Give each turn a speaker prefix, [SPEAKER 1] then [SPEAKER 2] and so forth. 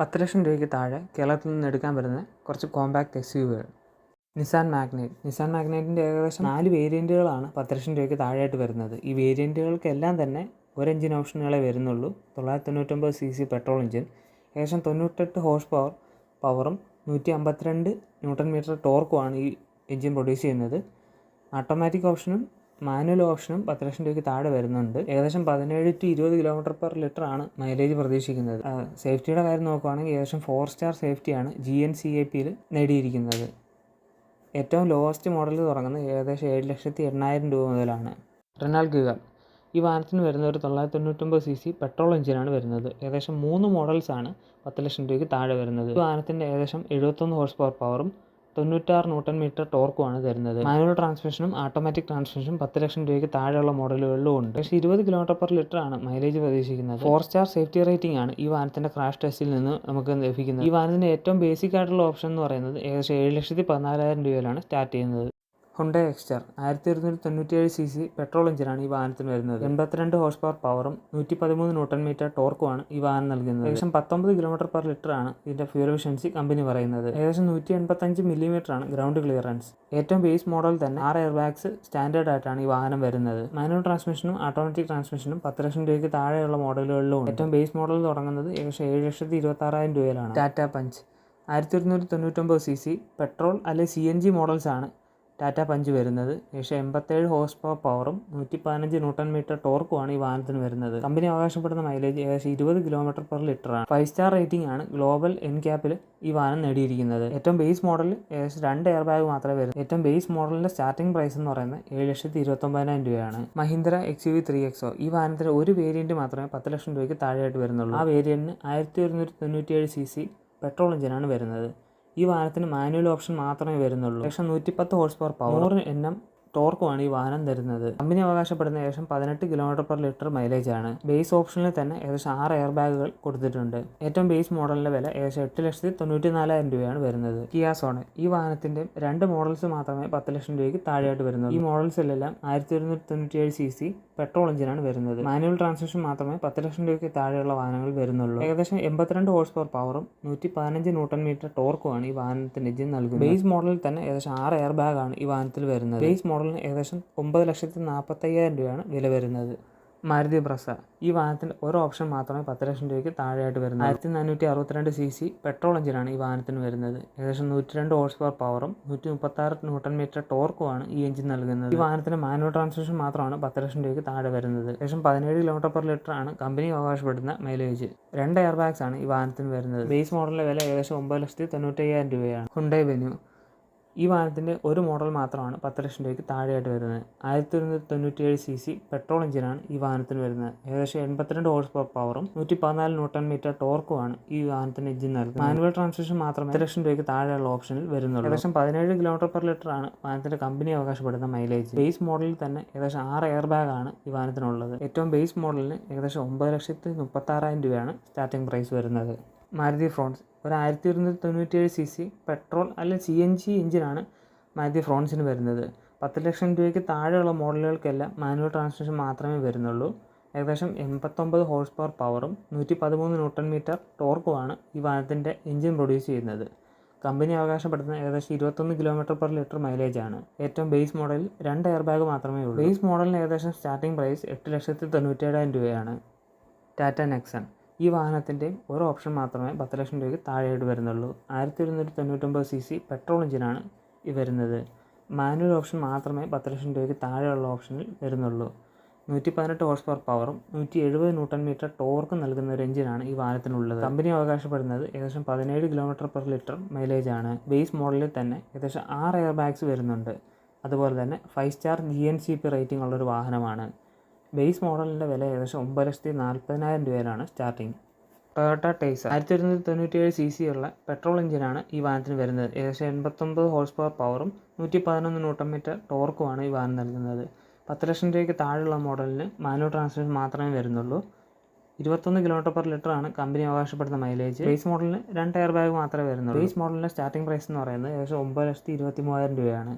[SPEAKER 1] പത്ത് ലക്ഷം രൂപയ്ക്ക് താഴെ കേരളത്തിൽ നിന്ന് എടുക്കാൻ പറ്റുന്ന കുറച്ച് കോമ്പാക്ട് എസ് യു വികൾ നിസാൻ മാഗ്നൈറ്റ്. നിസാൻ മാഗ്നൈറ്റിന്റെ ഏകദേശം നാല് വേരിയന്റുകളാണ് പത്ത് ലക്ഷം രൂപയ്ക്ക് താഴെയായിട്ട് വരുന്നത്. ഈ വേരിയന്റുകൾക്കെല്ലാം തന്നെ ഒരു എഞ്ചിൻ ഓപ്ഷനുകളെ വരുന്നുള്ളൂ. തൊള്ളായിരത്തി തൊണ്ണൂറ്റൊമ്പത് സി സി പെട്രോൾ എഞ്ചിൻ ഏകദേശം തൊണ്ണൂറ്റെട്ട് ഹോഴ്സ് പവർ പവറും നൂറ്റി അമ്പത്തിരണ്ട് ന്യൂട്ടൺ മീറ്റർ ടോർക്കുമാണ് ഈ എഞ്ചിൻ പ്രൊഡ്യൂസ് ചെയ്യുന്നത്. ഓട്ടോമാറ്റിക് ഓപ്ഷനും മാനുവൽ ഓപ്ഷനും പത്ത് ലക്ഷം രൂപയ്ക്ക് താഴെ വരുന്നുണ്ട്. ഏകദേശം പതിനേഴ് ടു ഇരുപത് കിലോമീറ്റർ പെർ ലിറ്റർ ആണ് മൈലേജ് പ്രതീക്ഷിക്കുന്നത്. സേഫ്റ്റിയുടെ കാര്യം നോക്കുകയാണെങ്കിൽ ഏകദേശം ഫോർ സ്റ്റാർ സേഫ്റ്റിയാണ് ജി എൻ സി എ പിയിൽ നേടിയിരിക്കുന്നത്. ഏറ്റവും ലോവസ്റ്റ് മോഡൽ തുടങ്ങുന്നത് ഏകദേശം ഏഴ് ലക്ഷത്തി എണ്ണായിരം രൂപ മുതലാണ്. റെനാൽ ഗിഗർ ഈ വാഹനത്തിന് വരുന്ന ഒരു തൊള്ളായിരത്തി തൊണ്ണൂറ്റൊമ്പത് സി സി പെട്രോൾ എഞ്ചിനാണ് വരുന്നത്. ഏകദേശം മൂന്ന് മോഡൽസാണ് പത്ത് ലക്ഷം രൂപയ്ക്ക് താഴെ വരുന്നത്. ഈ വാഹനത്തിന്റെ ഏകദേശം എഴുപത്തൊന്ന് ഹോഴ്സ് പവർ പവറും തൊണ്ണൂറ്റാറ് ന്യൂട്ടൺ മീറ്റർ ടോർക്കുമാണ് തരുന്നത്. മാനുവൽ ട്രാൻസ്മിഷനും ഓട്ടോമാറ്റിക് ട്രാൻസ്മിഷനും പത്ത് ലക്ഷം രൂപയ്ക്ക് താഴെയുള്ള മോഡലുകളിലും ഉണ്ട് പക്ഷേ ഇരുപത് കിലോമീറ്റർ പെർ ലിറ്റർ ആണ് മൈലേജ് പ്രതീക്ഷിക്കുന്നത്. ഫോർ സ്റ്റാർ സേഫ്റ്റി റേറ്റിംഗ് ആണ് ഈ വാഹനത്തിന്റെ ക്രാഷ് ടെസ്റ്റിൽ നിന്ന് നമുക്ക് ലഭിക്കുന്നത്. ഈ വാഹനത്തിന്റെ ഏറ്റവും ബേസിക് ആയിട്ടുള്ള ഓപ്ഷൻ എന്ന് പറയുന്നത് ഏകദേശം ഏഴ് ലക്ഷത്തി പതിനാലായിരം രൂപയിലാണ് സ്റ്റാർട്ട് ചെയ്യുന്നത്. ഹുണ്ടേ എക്സ്റ്റർ ആയിരത്തി ഒരുന്നൂറ്റി തൊണ്ണൂറ്റിയേഴ് സി സി പെട്രോൾ എഞ്ചിനാണ് ഈ വാഹനത്തിന് വരുന്നത്. എൺപത്തിരണ്ട് ഹോഴ്സ് പവർ പവറും നൂറ്റി പതിമൂന്ന് ന്യൂട്ടൺ മീറ്റർ ടോർക്കുമാണ് ഈ വാഹനം നൽകുന്നത്. ഏകദേശം പത്തൊമ്പത് കിലോമീറ്റർ പെർ ലിറ്റർ ആണ് ഇതിന്റെ ഫ്യൂൽ എഫിഷ്യൻസി കമ്പനി പറയുന്നത്. ഏകദേശം നൂറ്റി എൺപത്തഞ്ച് മില്ലിമീറ്റർ ആണ് ഗ്രൗണ്ട് ക്ലിയറൻസ്. ഏറ്റവും ബേസ് മോഡൽ തന്നെ ആറ് എയർ ബാഗ്സ് സ്റ്റാൻഡേർഡ് ആയിട്ടാണ് ഈ വാഹനം വരുന്നത്. മാനുവൽ ട്രാൻസ്മിഷനും ഓട്ടോമാറ്റിക് ട്രാൻസ്മിഷനും പത്ത് ലക്ഷം രൂപയ്ക്ക് താഴെയുള്ള മോഡലുകളിലും ഏറ്റവും ബേസ് മോഡൽ തുടങ്ങുന്നത് ഏകദേശം ഏഴ് ലക്ഷത്തി ഇരുപത്തി ആറായിരം രൂപയിലാണ്. ടാറ്റ പഞ്ച് ആയിരത്തി ഒരുന്നൂറ്റി തൊണ്ണൂറ്റൊമ്പത് സി സി പെട്രോൾ അല്ലെങ്കിൽ സി എൻ ജി മോഡൽസ് ആണ് ടാറ്റ പഞ്ച് വരുന്നത്. ഏകദേശം എൺപത്തേഴ് ഹോഴ്സ് പവർ പവറും നൂറ്റി പതിനഞ്ച് ന്യൂട്ടൺ മീറ്റർ ടോർക്കുമാണ് ഈ വാഹനത്തിന് വരുന്നത്. കമ്പനി അവകാശപ്പെടുന്ന മൈലേജ് ഏകദേശം ഇരുപത് കിലോമീറ്റർ പെർ ലിറ്റർ ആണ്. ഫൈവ് സ്റ്റാർ റേറ്റിംഗ് ആണ് ഗ്ലോബൽ എൻ ക്യാപ്പിൽ ഈ വാഹനം നേടിയിരിക്കുന്നത്. ഏറ്റവും ബേസ് മോഡൽ ഏകദേശം രണ്ട് എയർ ബാഗ് മാത്രമേ വരുന്നത് ഏറ്റവും ബേസ് മോഡലിന്റെ സ്റ്റാർട്ടിംഗ് പ്രൈസ് എന്ന് പറയുന്നത് ഏഴ് ലക്ഷത്തി ഇരുപത്തൊമ്പതിനായിരം രൂപയാണ്. Mahindra X U V three XO ഈ വാഹനത്തിന് ഒരു വേരിയന്റ് മാത്രമേ പത്ത് ലക്ഷം രൂപയ്ക്ക് താഴെയായിട്ട് വരുന്നുള്ളൂ. ആ വേരിയന്റിന് ആയിരത്തി ഒരുന്നൂറ്റി തൊണ്ണൂറ്റിയേഴ് സി സി പെട്രോൾ എഞ്ചിനാണ് വരുന്നത്. ഈ വാഹനത്തിന് മാനുവൽ ഓപ്ഷൻ മാത്രമേ വരുന്നുള്ളൂ. ഏകദേശം നൂറ്റിപ്പത്ത് ഹോഴ്സ് പവർ പവർ. നൂറ് എൻ എം ടോർക്കുമാണ് ഈ വാഹനം തരുന്നത്. കമ്പനി അവകാശപ്പെടുന്ന ഏകദേശം പതിനെട്ട് കിലോമീറ്റർ പെർ ലിറ്റർ മൈലേജ് ആണ് ബേസ് ഓപ്ഷനിൽ തന്നെ ഏകദേശം ആറ് എയർ ബാഗുകൾ കൊടുത്തിട്ടുണ്ട്. ഏറ്റവും ബേസ് മോഡലിന്റെ വില ഏകദേശം എട്ട് ലക്ഷത്തി തൊണ്ണൂറ്റി നാലായിരം രൂപയാണ് വരുന്നത്. കിയാസോണ് സോണ. ഈ വാഹനത്തിന്റെ രണ്ട് മോഡൽസ് മാത്രമേ പത്ത് ലക്ഷം രൂപയ്ക്ക് താഴെയായിട്ട് വരുന്നുള്ളൂ. ഈ മോഡൽസിലെല്ലാം ആയിരത്തി ഒരുന്നൂറ്റി തൊണ്ണൂറ്റിയേഴ് സി സി പെട്രോൾ എഞ്ചിനാണ് വരുന്നത്. മാനുവൽ ട്രാൻസ്മിഷൻ മാത്രമേ പത്ത് ലക്ഷം രൂപയ്ക്ക് താഴെയുള്ള വാഹനങ്ങൾ വരുന്നുള്ളൂ. ഏകദേശം എൺപത്തിരണ്ട് ഹോഴ്സ് പവർ പവറും നൂറ്റി പതിനഞ്ച് ന്യൂട്ടൺ മീറ്റർ ടോർക്കുമാണ് ഈ വാഹനത്തിന്റെ എഞ്ചിൻ നൽകുന്നത്. ബേസ് മോഡലിൽ തന്നെ ഏകദേശം ആറ് എയർ ബാഗ് ആണ് ഈ വാഹനത്തിൽ വരുന്നത്. ബേസ് മോഡലിന് ഏകദേശം ഒമ്പത് ലക്ഷത്തി നാൽപ്പത്തയ്യായിരം രൂപയാണ് വില വരുന്നത്. മാരുതി ബ്രസ. ഈ വാഹനത്തിന്റെ ഒരു ഓപ്ഷൻ മാത്രമേ പത്ത് ലക്ഷം രൂപയ്ക്ക് താഴെയായിട്ട് വരുന്നത് ആയിരത്തി നാനൂറ്റി അറുപത്തിരണ്ട് സി സി പെട്രോൾ എഞ്ചിനാണ് ഈ വാഹനത്തിന് വരുന്നത്. ഏകദേശം നൂറ്റി രണ്ട് ഹോഴ്സ് പവർ പവറും നൂറ്റി മുപ്പത്താറ് ന്യൂട്ടൺ മീറ്റർ ടോർക്കുമാണ് ഈ എഞ്ചിൻ നൽകുന്നത്. ഈ വാഹനത്തിന് മാനുവൽ ട്രാൻസ്മിഷൻ മാത്രമാണ് പത്ത് ലക്ഷം രൂപയ്ക്ക് താഴെ വരുന്നത്. ഏകദേശം പതിനേഴ് കിലോമീറ്റർ പെർ ലിറ്റർ ആണ് കമ്പനി അവകാശപ്പെടുന്ന മൈലേജ്. രണ്ട് എയർ ബാഗ്സ് ആണ് ഈ വാഹനത്തിന് വരുന്നത്. ബേസ് മോഡലിന്റെ വില ഏകദേശം ഒമ്പത് ലക്ഷത്തി തൊണ്ണൂറ്റയ്യായിരം രൂപയാണ്. ഹുണ്ടേ വെന്യൂ ഈ വാഹനത്തിന്റെ ഒരു മോഡൽ മാത്രമാണ് പത്ത് ലക്ഷം രൂപയ്ക്ക് താഴെയായിട്ട് വരുന്നത്. ആയിരത്തി ഒരുന്നൂറ്റി തൊണ്ണൂറ്റിയേഴ് സി സി പെട്രോൾ എഞ്ചിനാണ് ഈ വാഹനത്തിന് വരുന്നത്. ഏകദേശം എൺപത്തിരണ്ട് ഹോഴ്സ് പവർ പവറും നൂറ്റി പതിനാല് ന്യൂട്ടൺ മീറ്റർ ടോർക്കുമാണ് ഈ വാഹനത്തിന് എഞ്ചിൻ നൽകുന്നത്. മാനുവൽ ട്രാൻസ്മിഷൻ മാത്രമേ പത്ത് ലക്ഷം രൂപയ്ക്ക് താഴെയുള്ള ഓപ്ഷനിൽ വരുന്നുള്ളൂ. ഏകദേശം പതിനേഴ് കിലോമീറ്റർ പെർ ലിറ്റർ ആണ് വാഹനത്തിന്റെ കമ്പനി അവകാശപ്പെടുന്ന മൈലേജ് ബേസ് മോഡലിൽ തന്നെ ഏകദേശം ആറ് എയർ ബാഗ് ആണ് ഈ വാഹനത്തിനുള്ളത്. ഏറ്റവും ബേസ് മോഡലിന് ഏകദേശം ഒമ്പത് ലക്ഷത്തി മുപ്പത്താറായിരം രൂപയാണ് സ്റ്റാർട്ടിംഗ് പ്രൈസ് വരുന്നത്. മാരുതി ഫ്രോൺസ് ഒരു ആയിരത്തി ഒരുന്നൂറ്റി തൊണ്ണൂറ്റിയേഴ് സി സി പെട്രോൾ അല്ലെങ്കിൽ സി എൻ ജി എഞ്ചിനാണ് മാരുതി ഫ്രോൺസിന് വരുന്നത്. പത്ത് ലക്ഷം രൂപയ്ക്ക് താഴെയുള്ള മോഡലുകൾക്കെല്ലാം മാനുവൽ ട്രാൻസ്മിഷൻ മാത്രമേ വരുന്നുള്ളൂ. ഏകദേശം എൺപത്തൊമ്പത് ഹോഴ്സ് പവർ പവറും നൂറ്റി പതിമൂന്ന് ന്യൂട്ടൺ മീറ്റർ ടോർക്കുമാണ് ഈ വാഹനത്തിന്റെ എഞ്ചിൻ പ്രൊഡ്യൂസ് ചെയ്യുന്നത്. കമ്പനി അവകാശപ്പെടുന്ന ഏകദേശം ഇരുപത്തൊന്ന് കിലോമീറ്റർ പെർ ലിറ്റർ മൈലേജ് ആണ് ഏറ്റവും ബേസ് മോഡലിൽ രണ്ട് എയർ ബാഗ് മാത്രമേ ഉള്ളൂ. ബേസ് മോഡലിന് ഏകദേശം സ്റ്റാർട്ടിംഗ് പ്രൈസ് എട്ട് ലക്ഷത്തി തൊണ്ണൂറ്റേഴായിരം രൂപയാണ്. ടാറ്റ നെക്സൺ. ഈ വാഹനത്തിന്റെ ഒരു ഓപ്ഷൻ മാത്രമേ പത്ത് ലക്ഷം രൂപയ്ക്ക് താഴെയായിട്ട് വരുന്നുള്ളൂ. ആയിരത്തി ഒരുന്നൂറ്റി തൊണ്ണൂറ്റൊമ്പത് സി സി പെട്രോൾ എഞ്ചിനാണ് ഈ വരുന്നത്. മാനുവൽ ഓപ്ഷൻ മാത്രമേ പത്ത് ലക്ഷം രൂപയ്ക്ക് താഴെയുള്ള ഓപ്ഷനിൽ വരുന്നുള്ളൂ. നൂറ്റി പതിനെട്ട് ഹോഴ്സ് പവർ പവറും നൂറ്റി എഴുപത് ന്യൂട്ടൺ മീറ്റർ ടോർക്കും നൽകുന്ന ഒരു എഞ്ചിനാണ് ഈ വാഹനത്തിനുള്ളത്. കമ്പനി അവകാശപ്പെടുന്നത് ഏകദേശം പതിനേഴ് കിലോമീറ്റർ പെർ ലിറ്റർ മൈലേജ് ആണ് ബേസ് മോഡലിൽ തന്നെ ഏകദേശം ആറ് എയർ ബാഗ്സ് വരുന്നുണ്ട്. അതുപോലെ തന്നെ five star G N C P rating ഉള്ളൊരു വാഹനമാണ്. ബേസ് മോഡലിന്റെ വില ഏകദേശം ഒമ്പത് ലക്ഷത്തി നാൽപ്പതിനായിരം രൂപയിലാണ് സ്റ്റാർട്ടിങ്. ടൊയോട്ട ടേസർ ആയിരത്തി ഒരുന്നൂറ്റി തൊണ്ണൂറ്റിയേഴ് സി സി ഉള്ള പെട്രോൾ എഞ്ചിനാണ് ഈ വാഹനത്തിന് വരുന്നത്. ഏകദേശം എൺപത്തൊമ്പത് ഹോഴ്സ് പവർ പവറും നൂറ്റി പതിനൊന്ന് ന്യൂട്ടൺ മീറ്റർ ടോർക്കുമാണ് ഈ വാഹനം നൽകുന്നത്. പത്ത് ലക്ഷം രൂപയ്ക്ക് താഴെയുള്ള മോഡലിന് മാനുവൽ ട്രാൻസ്മിഷൻ മാത്രമേ വരുന്നുള്ളൂ. ഇരുപത്തൊന്ന് കിലോമീറ്റർ പെർ ലിറ്റർ ആണ് കമ്പനി അവകാശപ്പെടുന്ന മൈലേജ്. ബേസ് മോഡലിന് രണ്ട് എയർ ബാഗ് മാത്രമേ വരുന്നുള്ളൂ. ബേസ് മോഡലിന്റെ സ്റ്റാർട്ടിംഗ് പ്രൈസ് എന്ന് പറയുന്നത് ഏകദേശം ഒമ്പത് ലക്ഷത്തി ഇരുപത്തി മൂവായിരം രൂപയാണ്.